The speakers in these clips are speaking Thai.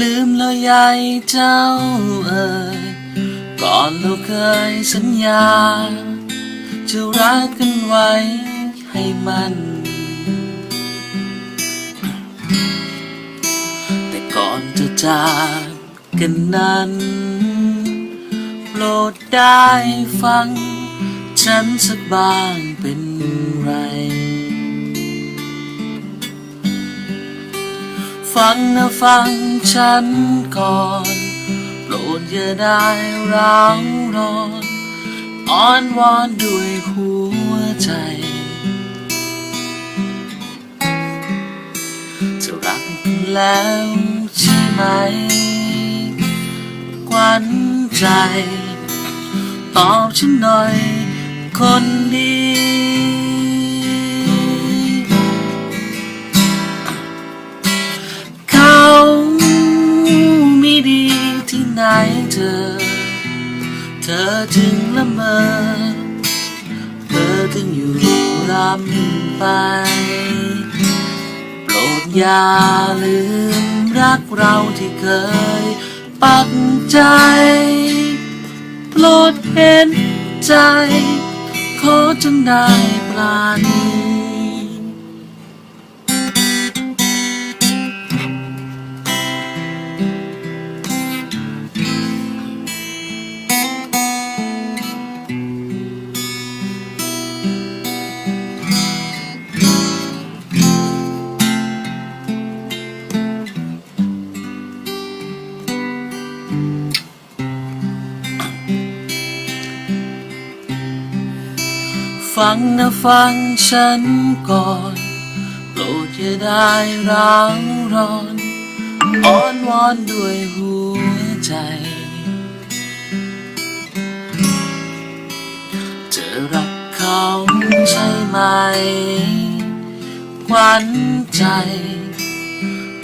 ลืมแล้วยายเจ้าเอ่ยก่อนเราเคยสัญญา จะรักกันไว้ให้มันแต่ก่อนจะจากกันนั้น โปรดได้ฟัง ฉันสักบ้างเป็นไร ฟังนะฟังฉันก่อน โปรดอย่าได้ร้าวร้อนอ้อนวอนด้วยหัวใจ จะรักกันแล้วใช่ไหมกวันใจ ตอบฉันหน่อยคนดี เธอ เธอจึงละเมอ เธอถึงอยู่รำไป โปรดอย่าลืมรักเราที่เคยปักใจ โปรดเห็นใจ ขอจงได้ปราณี ฟังนะฟังฉันก่อนโปรดอย่าได้ร้าวร้อนอ้อนวอนด้วยหัวใจจะรักเขาใช่ไหมควันใจ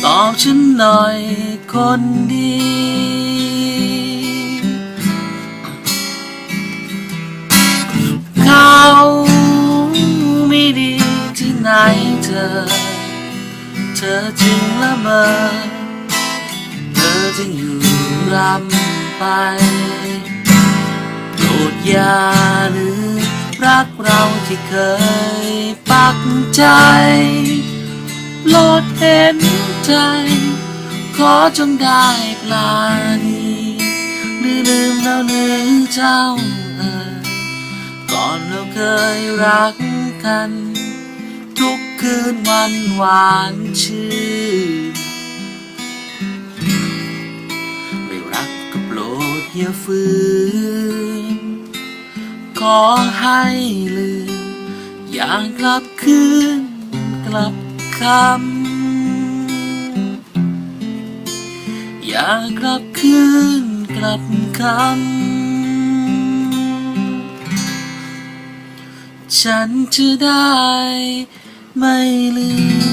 ตอบฉันหน่อยคนดี ไหนเธอ เธอจึงละเมอ เธอจึงอยู่รำไป โปรดอย่าลืมรักเราที่เคยปักใจ โปรดเห็นใจ ขอจงได้ปลาณีหรือลืมแล้วหรือเจ้าเอ่ยก่อนเราเคยรักกัน คืนวันหวานชื่นไม่รักก็โปรดอย่าฝืน ขอให้ลืม อย่างกลับคืนกลับคำอย่ากลับคืนกลับคำฉันจะได้ ไม่ลืม